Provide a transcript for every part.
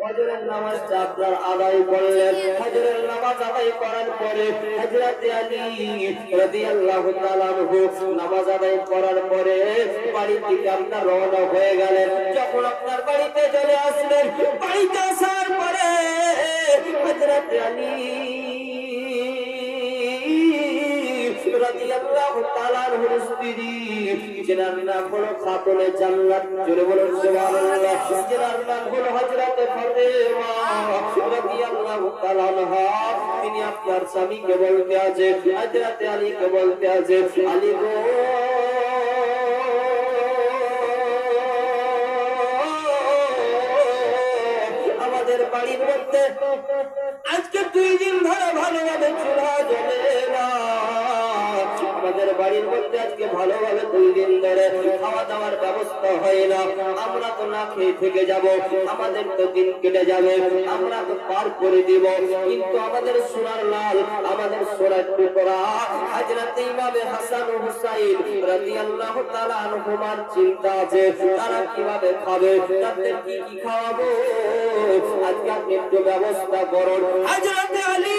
ফজরের নামাজটা আপনার আদায় করলেন। ফজরের নামাজ আদায় করার পরে হযরত আলী রাদিয়াল্লাহু তাআলা নামাজ আদায় করার পরে বাড়ির দিকে আপনার রওনা হয়ে গেলেন। যখন আপনার বাড়িতে চলে আসলেন বাড়িতে আসার পরে হযরত আলী রাদিয়াল্লাহু তাআলা আনহুর স্ত্রী যেনার নাম হলো খাতুনে জান্নাত জোরে বলুন সুবহানাল্লাহ যেনার নাম হলো হযরতে ফাতেমা রাদিয়াল্লাহু তাআলা আনহা তিনি আপনার স্বামীকে বলতে আছে হযরতে আলীকে বলতে আছে আলী গো আমাদের বাড়ির মধ্যে আজকে দুই দিন ধরে ভালোভাবে চুলা জ্বলে না। আমাদের বাড়ির মধ্যে আজকে ভালোভাবে দুই দিন ধরে খাওয়া দাওয়ার ব্যবস্থা হয় না। আমরা তো না খেয়ে থেকে যাব, আমাদের তো দিন কেটে যাবে, আমরা তো পার করে দিব। কিন্তু আমাদের সোনার লাল, আমাদের সোনার টুকরা, হাজরাত ইমামে হাসান হুসাইন রাদিয়াল্লাহু তাআলা আনহুমার চিন্তা আছে, তারা কীভাবে খাবে, তাদের কি কি খাওয়াবো? আজকে আপনি একটু ব্যবস্থা করুন। হাজরাত আলী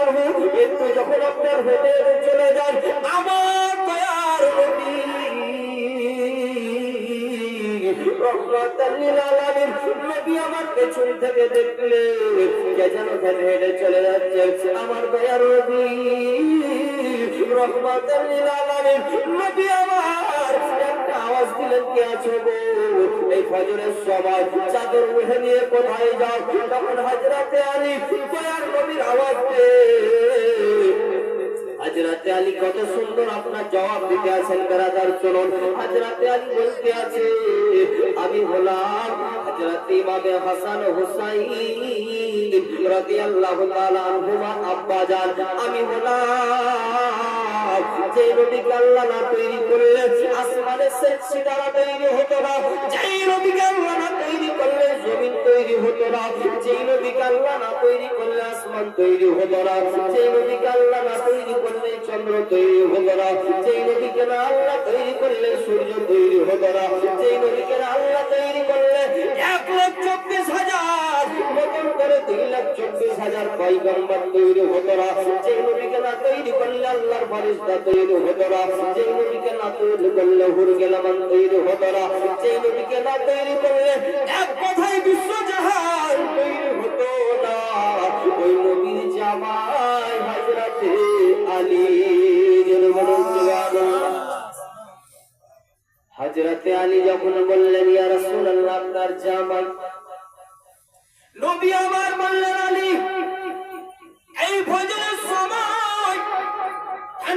আনহু একটু যখন আপনার হেঁটে চলে যান, আমার দয়ার নবী আমার পেছন থেকে দেখলে কে যেন হেঁটে চলে যাচ্ছে, আমার দয়ার নবী রহমাতাল লিল নবী আমার হাজরাতে আলী দয়ার কত সুন্দর আপনার জবাব দিতে আছেন বেড়াদার চলুন। হাজরাতে আলী বলতে আছে, আমি হলাম হাজরাতে ইমামে হাসান হুসাইন রাদিয়াল্লাহু তাআলা আনহুমা আব্বা জান আমি হলাম যে নবীকে আল্লাহ না তৈরি করলে, আসমানে সিতারা তৈরি হতো না। যেই আল্লাহ তৈরি করলে চন্দ্র তৈরি হতো যেই নবীকে না আল্লাহ তৈরি করলে, সূর্য তৈরি হতো না। যেই নবীকে আল্লাহ তৈরি করলে, এক লাখ চব্বিশ হাজার পয়গম্বর তৈরি হতো না যেই নবীকে না তৈরি করলে আল্লাহর তৈরি হতো না যেই নবীকে না তৈরি করলে হুরগেলামান তৈরি হতো না যেই নবীকে না তৈরি করলে এক বিশ্ব জাহান তৈরি হতো না। ওই নবীর জামাই আলী আলী যখন বললেন, ইয়া রাসূলুল্লাহ, আপনার জামাই। নবী আমার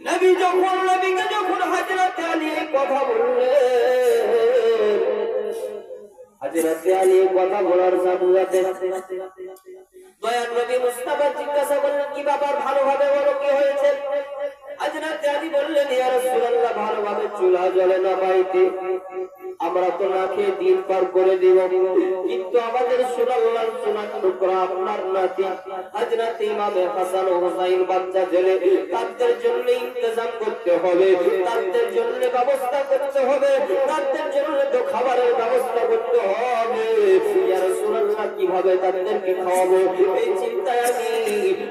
নবী যখন, নবীকে যখন হাজরাতে আলী কথা বললেন, হাজরাতে আলী কথা বলার সাথে সাথে নবী মুস্তাফা জিজ্ঞাসা করলেন, কি ব্যাপার? ভালোভাবে বলো, কি হয়েছে? হাজরাত আলী বললেন, ইয়া রাসূলুল্লাহ, ভালোভাবে চুলা জ্বলে না বাড়িতে আমরা তো না খেয়ে দিন পার করে দিব। কিন্তু আমাদের সুরাল্লাহ সোনার টুকরা আপনার নাতি হাজরাত ইমামে হাসান ও হুসাইন বাচ্চা ছেলে, তাদের জন্য ইন্তজাম করতে হবে, তাদের জন্য ব্যবস্থা করতে হবে, তাদের জন্য তো খাবারের ব্যবস্থা করতে হবে। ইয়া রাসূলুল্লাহ, কীভাবে তাদেরকে খাওয়াবো? এই চিন্তায় আমি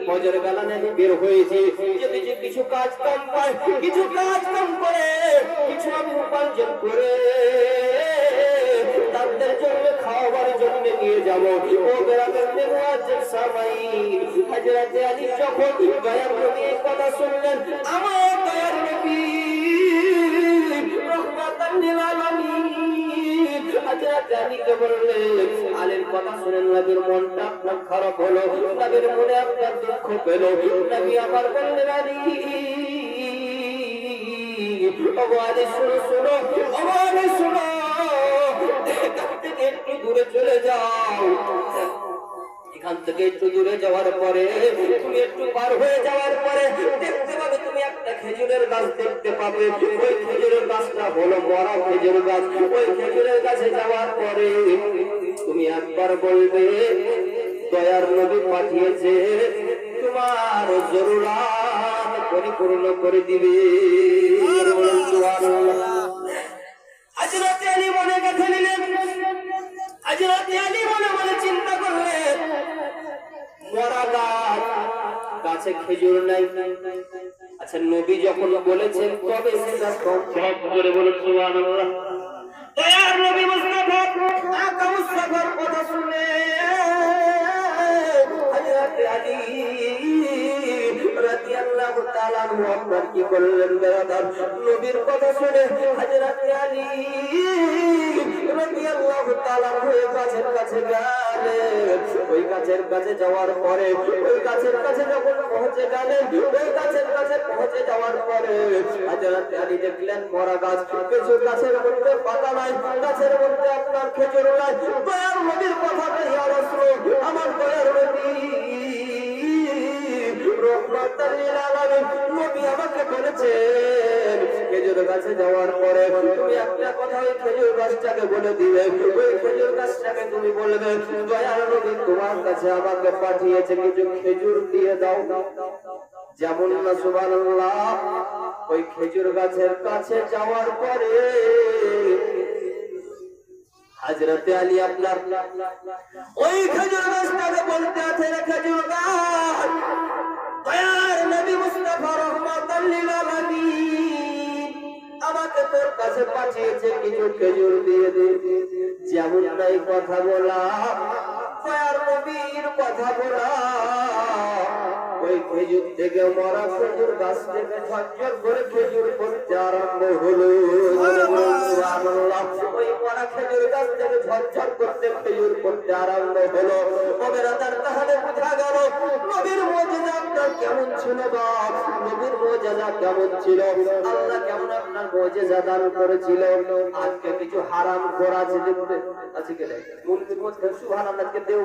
ফজর বেলা আমি বের হয়েছি। যদি যে কিছু কাজ কাম পাই কিছু কাজ কাম করে, কিছু আমি উপার্জন করে জন্য খাওয়াবার জন্য নিয়ে যাব। ও বেড়াতে সামাইন হযরত আলী যখন দয়ার নবী কথা শুনলেন আমার দয়ার নবী শুনে মনটা আপনার খারাপ হলো, নবীর মনে আপনার দুঃখ পেল। নবী আবার বললেন, আলী আওয়াজে শুনো শুনো শুনো। থেকে একটু দূরে চলে যাও। এখান থেকে একটু দূরে যাওয়ার পরে তুমি একটু পার হয়ে যাওয়ার পরে দেখতে পাবে তুমি একটা খেজুরের গাছ দেখতে পাবে। ওই খেজুরের গাছটা হলো মরা খেজুর গাছ। ওই খেজুরের গাছে যাওয়ার পরে তুমি একবার বলবে দয়ার নবী পাঠিয়েছে তোমার জরুরাত পরিপূর্ণ করে দিবে। আজ রাতে আলী মনে গেঁথে নিলেন। আজ রাতে আলী মনে মনে চিন্তা করলেন মরা গাছ গাছে খেজুর নাই। আচ্ছা নবী যখন বলেছেন তবে সেটা সম্ভব করে বলুন সুবহানাল্লাহ। দয়ার নবী মুস্তাফা আকা সাগর কথা শুনে কি বেরাদার? নবীর কথা শুনে হযরত আলী রাদিয়াল্লাহু তাআলা এই গাছের কাছে গেলেন। ওই গাছের কাছে যাওয়ার পরে, ওই গাছের কাছে যখন পৌঁছে গেলেন, ওই গাছের কাছে পৌঁছে যাওয়ার পরে হযরত আলী দেখলেন মরা গাছ কিছু গাছের মধ্যে পাতা নাই মধ্যে আপনার খেজুর নাই। নবীর ইয়া রাসূল, আমার দয়ার গাছে যাওয়ার পরে তুমি একটা কথা ওই খেজুর গাছটাকে বলে দিবে। ওই খেজুর গাছটাকে তুমি বলবে দয়ার নবী তোমার কাছে আমাকে পাঠিয়েছে কিছু খেজুর দিয়ে দাও। যেমন না, সুবহানাল্লাহ, ওই খেজুর গাছের কাছে যাওয়ার পরে হাজরতে আলী আপনার ওই খেজুর গাছটাকে তাই কথা বলা। দয়ার নবীর কথা বলা। ওই খেজুর থেকে মরা খেজুর, গাছ থেকে ঝরঝর করে খেজুর পড়তে আরম্ভ হলো। ওই খেজুর গাছ থেকে করতে খেজুর তাহলে আপনার কেমন ছিল বা নবীর মুজিজা কেমন ছিল আল্লাহ কেমন আপনার মুজিজা দান করেছিল আজকে কিছু হারাম করা আছে আছে কি মূল মধ্যে সুবহানাল্লাহকে দেও